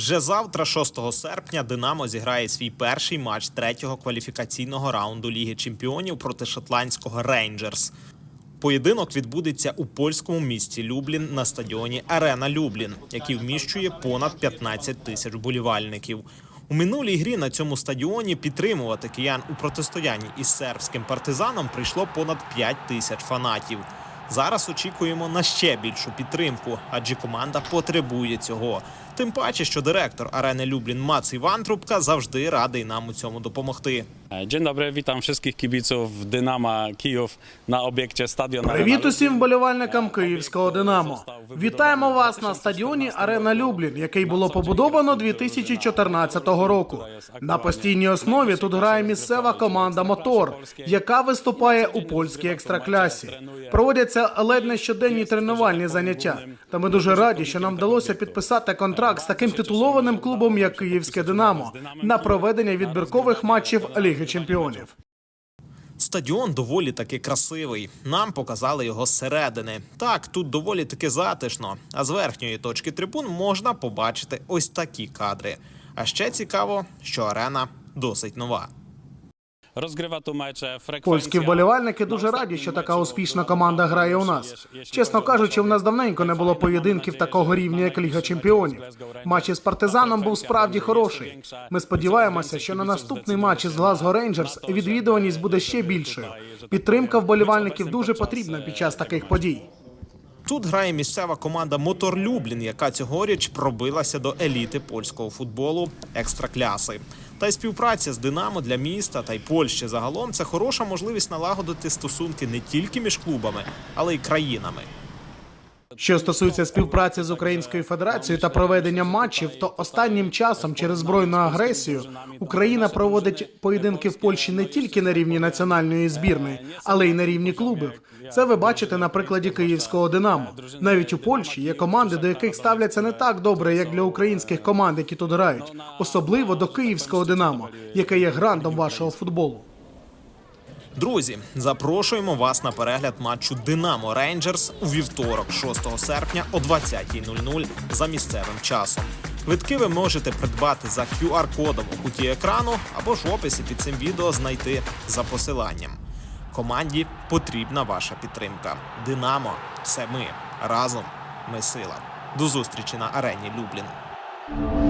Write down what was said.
Вже завтра, 6 серпня, Динамо зіграє свій перший матч третього кваліфікаційного раунду Ліги Чемпіонів проти шотландського Рейнджерс. Поєдинок відбудеться у польському місті Люблін на стадіоні Арена Люблін, який вміщує понад 15 тисяч болівальників. У минулій грі на цьому стадіоні підтримувати киян у протистоянні із сербським партизаном прийшло понад 5 тисяч фанатів. Зараз очікуємо на ще більшу підтримку, адже команда потребує цього. Тим паче, що директор арени Люблін Мац Іван Трубка завжди радий нам у цьому допомогти. Dzień dobry, witam wszystkich kibiców Dynama Kijów na obiekcie stadionu. Привіт усім вболівальникам київського Динамо. Вітаємо вас на стадіоні Арена Люблін, який було побудовано 2014 року. На постійній основі тут грає місцева команда Мотор, яка виступає у польській екстраклясі. Проводяться ледь не щоденні тренувальні заняття. Та ми дуже раді, що нам вдалося підписати контракт з таким титулованим клубом, як Київське Динамо, на проведення відбіркових матчів Ліги Чемпіонів. Стадіон доволі таки красивий. Нам показали його зсередини. Так, тут доволі таки затишно. А з верхньої точки трибун можна побачити ось такі кадри. А ще цікаво, що арена досить нова. Tu mecze. Польські вболівальники дуже раді, що така успішна команда грає у нас. Чесно кажучи, в нас давненько не було поєдинків такого рівня, як Ліга Чемпіонів. Матч із партизаном був справді хороший. Ми сподіваємося, що на наступний матч із Глазго Рейнджерс відвідуваність буде ще більшою. Підтримка вболівальників дуже потрібна під час таких подій. Тут грає місцева команда Мотор Люблін, яка цьогоріч пробилася до еліти польського футболу екстракляси. Та й співпраця з Динамо для міста та й Польщі загалом це хороша можливість налагодити стосунки не тільки між клубами, але й країнами. Що стосується співпраці з Українською Федерацією та проведення матчів, то останнім часом через збройну агресію Україна проводить поєдинки в Польщі не тільки на рівні національної збірної, але й на рівні клубів. Це ви бачите на прикладі київського Динамо. Навіть у Польщі є команди, до яких ставляться не так добре, як для українських команд, які тут грають, особливо до київського Динамо, яке є грандом вашого футболу. Друзі, запрошуємо вас на перегляд матчу Динамо Рейнджерс у вівторок, 6 серпня о 20.00 за місцевим часом. Квитки ви можете придбати за QR-кодом у куті екрану або ж в описі під цим відео знайти за посиланням. Команді потрібна ваша підтримка. Динамо це ми. Разом ми сила. До зустрічі на арені Люблін.